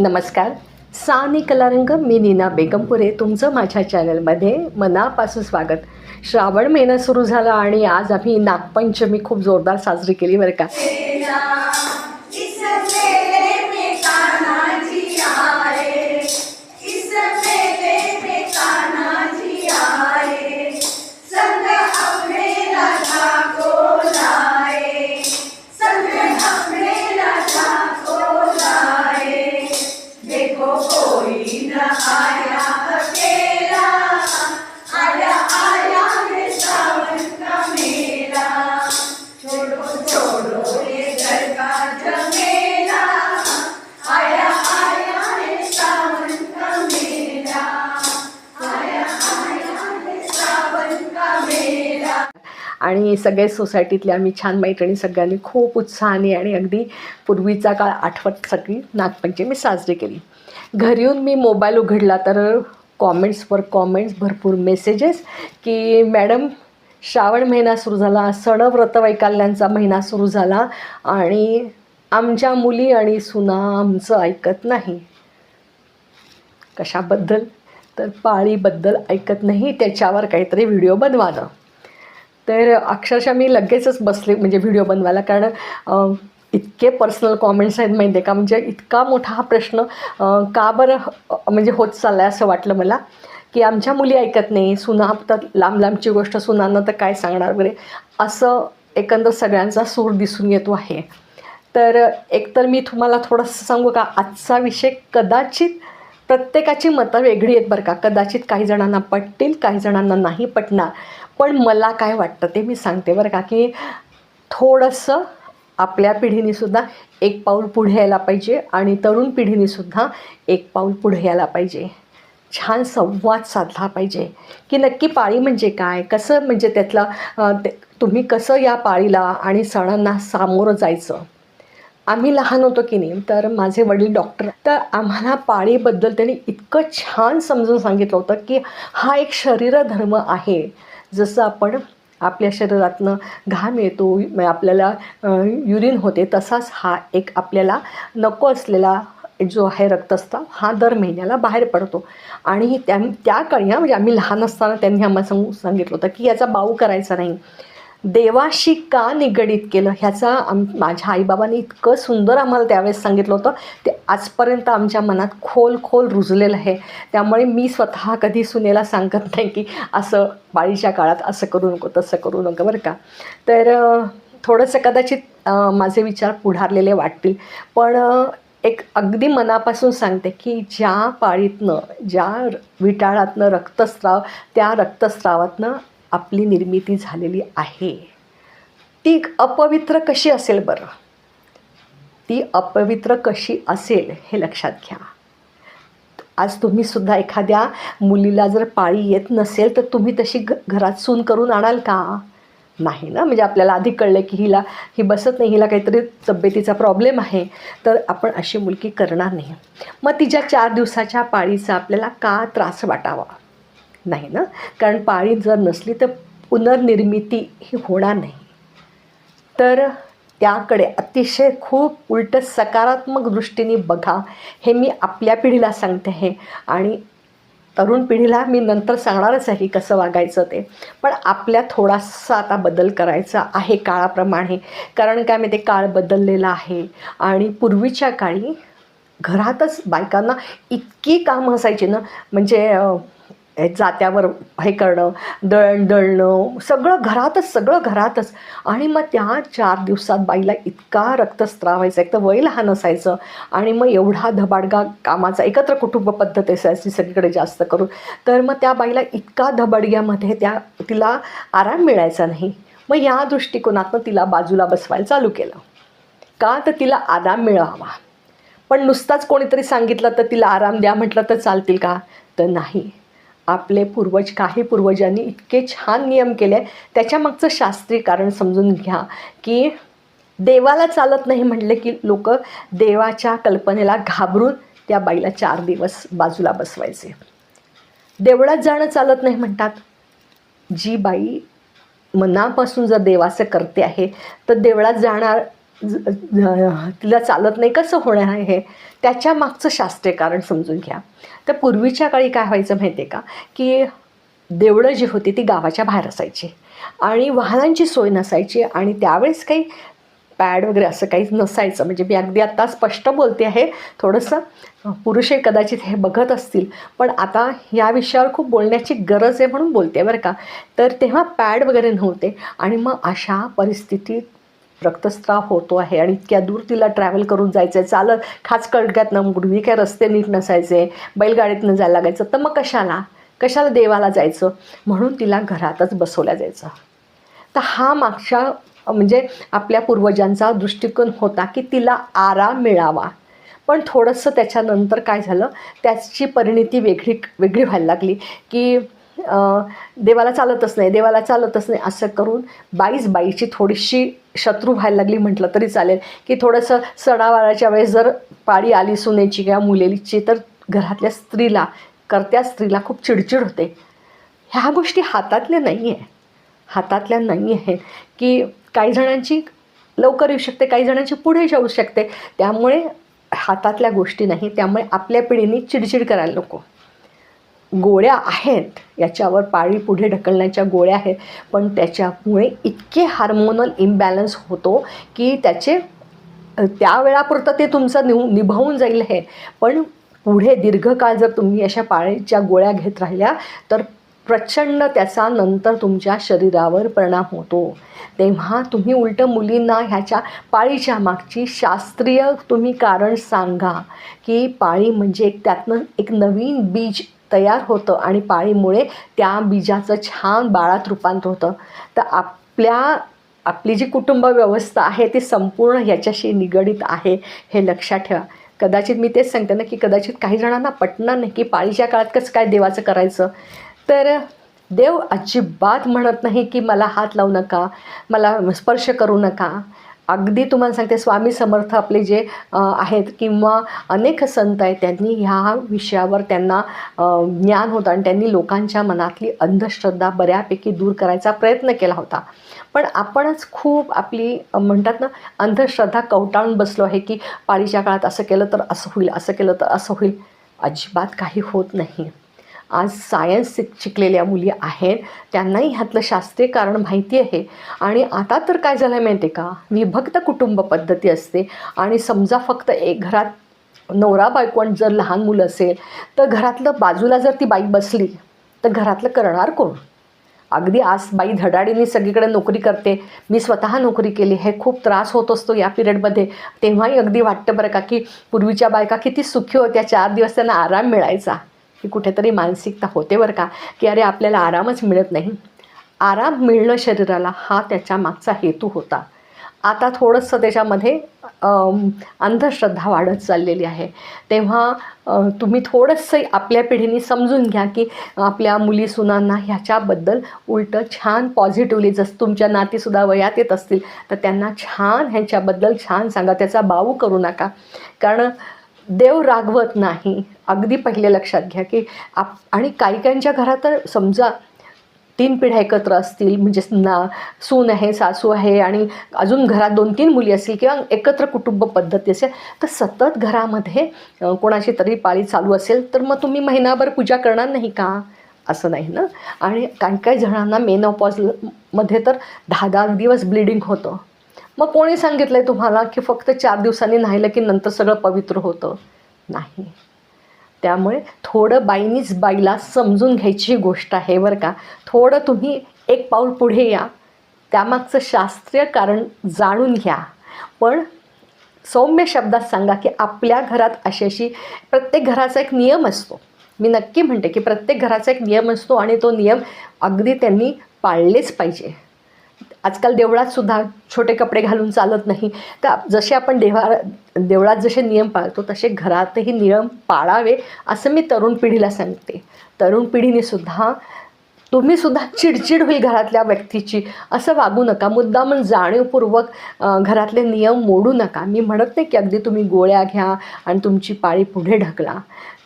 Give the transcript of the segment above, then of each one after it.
नमस्कार. सानी कलारंग मी नीना बेगमपुरे तुमचं माझ्या चॅनलमध्ये मनापासून स्वागत. श्रावण महिना सुरू झाला आणि आज आम्ही नागपंचमी खूप जोरदार साजरी केली बरं का? आणि सगळे सोसायटीतले आम्ही छान मैत्रिणी सगळ्यांनी खूप उत्साहाने आणि अगदी पूर्वीचा काळ आठवत सगळी नागपंचमी साजरी केली. घरी येऊन मी मोबाईल उघडला तर कॉमेंट्सवर कॉमेंट्स भरपूर मेसेजेस की मॅडम श्रावण महिना सुरू झाला सण व्रतवैकाल्यांचा महिना सुरू झाला आणि आमच्या मुली आणि सुना आमचं ऐकत नाही. कशाबद्दल? तर पाळीबद्दल ऐकत नाही त्याच्यावर काहीतरी व्हिडिओ बनवानं तर अक्षरशः मी लगेचच बसले म्हणजे व्हिडिओ बनवायला. कारण इतके पर्सनल कॉमेंट्स आहेत माहिती आहे का? म्हणजे इतका मोठा हा प्रश्न का बरं म्हणजे होत चालला आहे असं वाटलं मला? की आमच्या मुली ऐकत नाही सुना तर लांब लांबची गोष्ट सुनांना तर काय सांगणार वगैरे? असं एकंदर सगळ्यांचा सूर दिसून येतो आहे. तर एकतर मी तुम्हाला थोडंसं सांगू का? आजचा विषय कदाचित प्रत्येकाची मतं वेगळी आहेत बरं का? कदाचित काही जणांना पटतील काही जणांना नाही पटणार. पण मला काय वाटतं ते मी सांगते बरं का की थोडंसं आपल्या पिढीनेसुद्धा एक पाऊल पुढे यायला पाहिजे आणि तरुण पिढीनेसुद्धा एक पाऊल पुढे यायला पाहिजे. छान संवाद साधला पाहिजे. की नक्की पाळी म्हणजे काय? कसं म्हणजे त्यातला ते तुम्ही कसं या पाळीला आणि सणांना सामोरं जायचं? आम्ही लहान होतो की नाही तर माझे वडील डॉक्टर. तर आम्हाला पाळीबद्दल त्यांनी इतकं छान समजून सांगितलं होतं की हा एक शरीरधर्म आहे. जसं आपण आपल्या शरीरातनं घाम येतो म- आपल्याला युरिन होते तसाच हा एक आपल्याला नको असलेला जो आहे रक्तस्राव हा दर महिन्याला बाहेर पडतो. आणि त्या त्या काळी म्हणजे आम्ही लहान असताना त्यांनी आम्हाला सांगू सांगितलं होतं की याचा बाऊ करायचा नाही. देवाशी का निगडीत केलं? ह्याचा आम माझ्या आईबाबांनी इतकं सुंदर आम्हाला त्यावेळेस सांगितलं होतं. ते आजपर्यंत आमच्या मनात खोल खोल रुजलेलं आहे. त्यामुळे मी स्वतः कधी सुनेला सांगत नाही की असं बाळीच्या काळात असं करू नको तसं करू नको बरं का? तर थोडंसं कदाचित माझे विचार पुढारलेले वाटतील. पण एक अगदी मनापासून सांगते की ज्या पाळीतनं ज्या र- विटाळातनं रक्तस्राव त्या रक्तस्रावातनं आपली निर्मिती झालेली आहे. ती अपवित्र कशी असेल बरं? ती अपवित्र कशी असेल हे लक्षात घ्या. आज तुम्ही सुद्धा एखाद्या मुलीला जर पाळी येत नसेल तर तुम्ही तशी घ घरात सून करून आणाल का? नाही ना? म्हणजे आपल्याला आधी कळलं की हिला ही बसत नाही हिला काहीतरी तब्येतीचा प्रॉब्लेम आहे तर आपण अशी मुलगी करणार नाही. मग तिच्या चार दिवसाच्या पाळीचा आपल्याला का त्रास वाटावा? नाही ना? कारण पाळी जर नसली तर पुनर्निर्मिती ही होणार नाही. तर त्याकडे अतिशय खूप उलट सकारात्मक दृष्टीने बघा. हे मी आपल्या पिढीला सांगते आहे आणि तरुण पिढीला मी नंतर सांगणारच आहे की कसं वागायचं ते. पण आपल्या थोडासा आता बदल करायचा आहे काळाप्रमाणे. कारण काय माहिती काळ बदललेला आहे. आणि पूर्वीच्या काळी घरातच बायकांना इतकी कामं असायची ना. म्हणजे जात्यावर हे करणं दळण दळणं सगळं घरातच सगळं घरातच. आणि मग त्या चार दिवसात बाईला इतका रक्तस्त्राव व्हायचा एक तर वय लहान असायचं आणि मग एवढा धबाडगा कामाचा एकत्र कुटुंब पद्धत असायची सगळीकडे जास्त करून. तर मग त्या बाईला इतका धबाडग्यामध्ये त्या तिला आराम मिळायचा नाही. मग या दृष्टिकोनातनं तिला बाजूला बसवायला चालू केलं. का तर तिला आराम मिळावा. पण नुसताच कोणीतरी सांगितलं तर तिला आराम द्या म्हटलं तर चालतील का? तर नाही. आपले पूर्वज काही पूर्वजांनी इतके छान नियम केले. त्याच्यामागचं शास्त्रीय कारण समजून घ्या की देवाला चालत नाही म्हटले की लोक देवाच्या कल्पनेला घाबरून त्या बाईला चार दिवस बाजूला बसवायचे. देवळात जाणं चालत नाही म्हणतात. जी बाई मनापासून जर देवाचं करते आहे तर देवळात जाणार तिला चालत नाही कसं होणार आहे हे? त्याच्या मागचं शास्त्रीय कारण समजून घ्या. तर पूर्वीच्या काळी काय व्हायचं माहिती आहे का? की देवळं जी होती ती गावाच्या बाहेर असायची. आणि वाहनांची सोय नसायची आणि त्यावेळेस काही पॅड वगैरे असं काहीच नसायचं. म्हणजे मी अगदी आत्ता स्पष्ट बोलते आहे. थोडंसं पुरुषही कदाचित हे बघत असतील. पण आता या विषयावर खूप बोलण्याची गरज आहे म्हणून बोलते बरं का? तर तेव्हा पॅड वगैरे नव्हते. आणि मग अशा परिस्थितीत रक्तस्राव होतो आहे आणि इतक्या दूर तिला ट्रॅव्हल करून जायचं आहे चालत खास कळक्यातनं पूर्वी काय रस्ते नीट नसायचे बैलगाडीतनं जायला लागायचं. तर मग कशाला? कशाला देवाला जायचं? म्हणून तिला घरातच बसवल्या जायचं. तर हा मागच्या म्हणजे आपल्या पूर्वजांचा दृष्टिकोन होता की तिला आराम मिळावा. पण थोडंसं त्याच्यानंतर काय झालं? त्याची परिणिती वेगळी वेगळी व्हायला लागली की देवाला चालतच नाही देवाला चालतच नाही असं करून बाईच बाईची थोडीशी शत्रू व्हायला लागली म्हटलं तरी चालेल. की थोडंसं सणावाराच्या वेळेस जर पाळी आली सुनेची किंवा मुलेलीची तर घरातल्या स्त्रीला करत्या स्त्रीला खूप चिडचिड होते. ह्या गोष्टी हातातल्या नाही आहे हातातल्या नाही आहेत की काही जणांची लवकर येऊ शकते काही जणांची पुढे जाऊ शकते. त्यामुळे हातातल्या गोष्टी नाही त्यामुळे आपल्या पिढीने चिडचिड करायला नको. गोळ्या आहेत. याच्यावर पाळी पुढे ढकलण्याच्या गोळ्या आहेत. पण त्याच्यामुळे इतके हार्मोनल इम्बॅलन्स होतो की त्याचे त्यावेळापुरतं त्या वेळापुरतं ते तुमचं निव निभावून जाईल हे. पण पुढे दीर्घकाळ जर तुम्ही अशा पाळीच्या गोळ्या घेत राहिल्या तर प्रचंड त्याचा नंतर तुमच्या शरीरावर परिणाम होतो. तेव्हा तुम्ही उलटं मुलींना ह्याच्या पाळीच्या मागची शास्त्रीय तुम्ही कारण सांगा की पाळी म्हणजे एक त्यातनं एक नवीन बीज तयार होतं आणि पाळीमुळे त्या बीजाचं छान बाळात रूपांतर होतं. तर आपल्या आपली जी कुटुंब व्यवस्था आहे ती संपूर्ण ह्याच्याशी निगडीत आहे हे लक्षात ठेवा. कदाचित मी तेच सांगते ना की कदाचित काही जणांना पटणार नाही की पाळीच्या काळात कसं काय देवाचं करायचं. तर देव अजिबात म्हणत नाही की मला हात लावू नका मला स्पर्श करू नका. अगदी तुम्हाला सांगते स्वामी समर्थ आपले जे आहेत किंवा अनेक संत आहेत त्यांनी ह्या विषयावर त्यांना ज्ञान होतं आणि त्यांनी लोकांच्या मनातली अंधश्रद्धा बऱ्यापैकी दूर करायचा प्रयत्न केला होता. पण आपणच खूप आपली म्हणतात ना अंधश्रद्धा कवटाळून बसलो आहे की पाळीच्या काळात असं केलं तर असं होईल असं केलं तर असं होईल. अजिबात काही होत नाही. आज सायन्स शिक शिकलेल्या मुली आहेत. त्यांनाही ह्यातलं शास्त्रीय कारण माहिती आहे. आणि आता तर काय झालं आहे माहिती आहे का? विभक्त कुटुंब पद्धती असते. आणि समजा फक्त एक घरात नवरा बायको जर लहान मुलं असेल तर घरातलं बाजूला जर ती बाई बसली तर घरातलं करणार कोण? अगदी आज बाई धडाडीने सगळीकडे नोकरी करते. मी स्वतः नोकरी केली. हे खूप त्रास होत असतो या पिरियडमध्ये. तेव्हाही अगदी वाटतं बरं का की पूर्वीच्या बायका किती सुखी होत्या. चार दिवस त्यांना आराम मिळायचा. ही कुठेतरी मानसिकता होते बरं का की अरे आपल्याला आरामच मिळत नाही. आराम मिळणं शरीराला हा त्याच्या मागचा हेतू होता. आता थोडंसं त्याच्यामध्ये अंधश्रद्धा वाढत चाललेली आहे. तेव्हा तुम्ही थोडंसं आपल्या पिढीने समजून घ्या की आपल्या मुली सुनांना ह्याच्याबद्दल उलटं छान पॉझिटिव्हली जसं तुमच्या नातीसुद्धा वयात येत असतील तर त्यांना छान ह्याच्याबद्दल छान सांगा. त्याचा बाऊ करू नका. कारण देव रागवत नाही. अगदी पहिले लक्षात घ्या की आप आणि काही काहींच्या घरात तर समजा तीन पिढ्या एकत्र असतील म्हणजे ना सून आहे सासू आहे आणि अजून घरात दोन तीन मुली असतील किंवा एकत्र कुटुंब पद्धती असेल तर सतत घरामध्ये कोणाची तरी पाळी चालू असेल तर मग तुम्ही महिनाभर पूजा करणार नाही का? असं नाही ना? आणि काही काही जणांना मेनोपॉजमध्ये तर दहा दहा दिवस ब्लिडिंग होतं. मग कोणी सांगितलं आहे तुम्हाला की फक्त चार दिवसांनी नाहीलं की नंतर सगळं पवित्र होतं? नाही. त्यामुळे थोडं बाईनीच बाईला समजून घ्यायची गोष्ट आहे बरं का. थोडं तुम्ही एक पाऊल पुढे या. त्यामागचं शास्त्रीय कारण जाणून घ्या. पण सौम्य शब्दात सांगा की आपल्या घरात अशी अशी प्रत्येक घराचा एक नियम असतो. मी नक्की म्हणते की प्रत्येक घराचा एक नियम असतो आणि तो नियम अगदी त्यांनी पाळलेच पाहिजे. आजकाल देवळात सुद्धा छोटे कपडे घालून चालत नाही. तर जसे आपण देवा देवळात जसे नियम पाळतो तसे घरातही नियम पाळावे असं मी तरुण पिढीला सांगते. तरुण पिढीने सुद्धा तुम्ही सुद्धा चिडचिड होईल घरातल्या व्यक्तीची असं वागू नका. मुद्दामून जाणीवपूर्वक घरातले नियम मोडू नका. मी म्हणत नाही की अगदी तुम्ही गोळ्या घ्या आणि तुमची पाळी पुढे ढकला.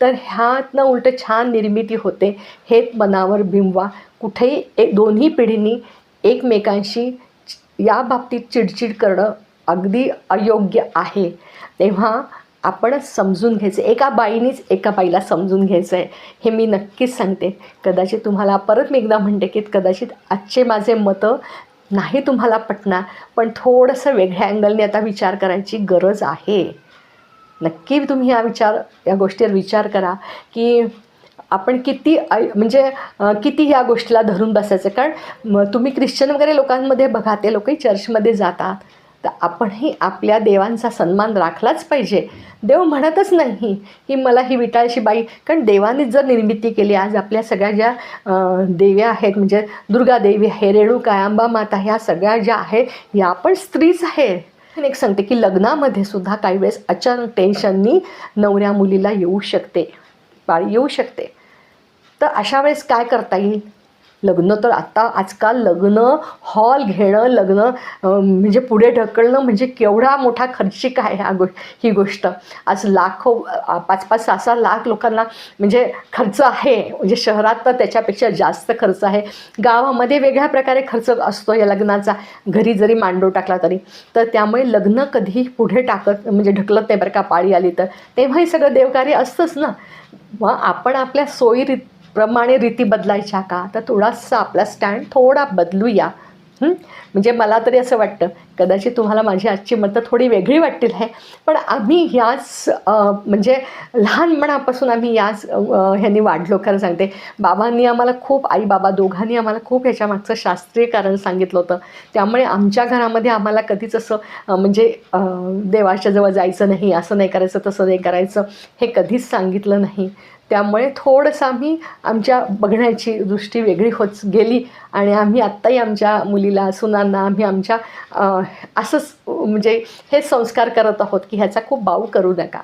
तर ह्यातनं उलटं छान निर्मिती होते. हेत मनावर बिंबवा. कुठेही एक दोन्ही पिढींनी एकमेकांशी या बाबतीत चिडचिड करणं अगदी अयोग्य आहे. तेव्हा आपण समजून घ्यायचं. एका बाईनीच एका बाईला समजून घ्यायचं आहे हे मी नक्कीच सांगते. कदाचित तुम्हाला परत मी एकदा म्हणते की कदाचित आजचे माझे मतं नाही तुम्हाला पटणार पण थोडंसं वेगळ्या अँगलने आता विचार करायची गरज आहे. नक्की तुम्ही हा विचार या गोष्टीवर विचार करा की आपण किती आय म्हणजे किती या गोष्टीला धरून बसायचं? कारण तुम्ही ख्रिश्चन वगैरे लोकांमध्ये बघा ते लोकही चर्चमध्ये जातात. तर आपणही आपल्या देवांचा सन्मान राखलाच पाहिजे. देव म्हणतच नाही की मला ही विटाळशी बाई कारण देवानेच जर निर्मिती केली आज आपल्या सगळ्या ज्या देव्या आहेत म्हणजे दुर्गा देवी आहे रेणुका अंबा माता ह्या सगळ्या ज्या आहेत या पण स्त्रीच आहे एक सांगते की लग्नामध्ये सुद्धा काही वेळेस अचानक टेन्शननी नवऱ्या मुलीला येऊ शकते पाळी येऊ शकते. तर अशा वेळेस काय करता येईल? लग्न तर आत्ता आजकाल लग्न हॉल घेणं लग्न म्हणजे पुढे ढकलणं म्हणजे केवढा मोठा खर्चिक आहे हा गो ही गोष्ट. आज लाखो पाच पाच सहा सहा लाख लोकांना म्हणजे खर्च आहे. म्हणजे शहरात तर त्याच्यापेक्षा जास्त खर्च आहे. गावामध्ये वेगळ्या प्रकारे खर्च असतो या लग्नाचा. घरी जरी मांडव टाकला तरी. तर त्यामुळे लग्न कधीही पुढे टाकत म्हणजे ढकलत नाही बरं का पाळी आली तर. तेव्हाही सगळं देवकार्य असतंच ना. मग आपण आपल्या सोयीरीत प्रमाणे रीती बदलायच्या का? तर थोडासा आपला स्टँड थोडा बदलूया. म्हणजे मला तरी असं वाटतं कदाचित तुम्हाला माझी आजची मतं थोडी वेगळी वाटतील आहे पण आम्ही याच म्हणजे लहानपणापासून आम्ही याच ह्यांनी वाढलो. खरं सांगते बाबांनी आम्हाला खूप आई बाबा दोघांनी आम्हाला खूप ह्याच्यामागचं शास्त्रीय कारण सांगितलं होतं. त्यामुळे आमच्या घरामध्ये आम्हाला कधीच असं म्हणजे देवाच्या जवळ जायचं नाही असं नाही करायचं तसं नाही करायचं हे कधीच सांगितलं नाही. त्यामुळे थोडंसं आम्ही आमच्या बघण्याची दृष्टी वेगळी होत गेली आणि आम्ही आत्ताही आमच्या मुलीला सुनांना आम्ही आमच्या असंच म्हणजे हे संस्कार करत आहोत की ह्याचा खूप बाऊ करू नका.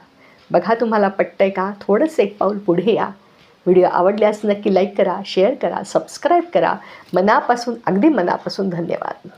बघा तुम्हाला पटतं आहे का? थोडंसं एक पाऊल पुढे या. व्हिडिओ आवडल्यास नक्की लाईक करा शेअर करा सबस्क्राईब करा. मनापासून अगदी मनापासून धन्यवाद.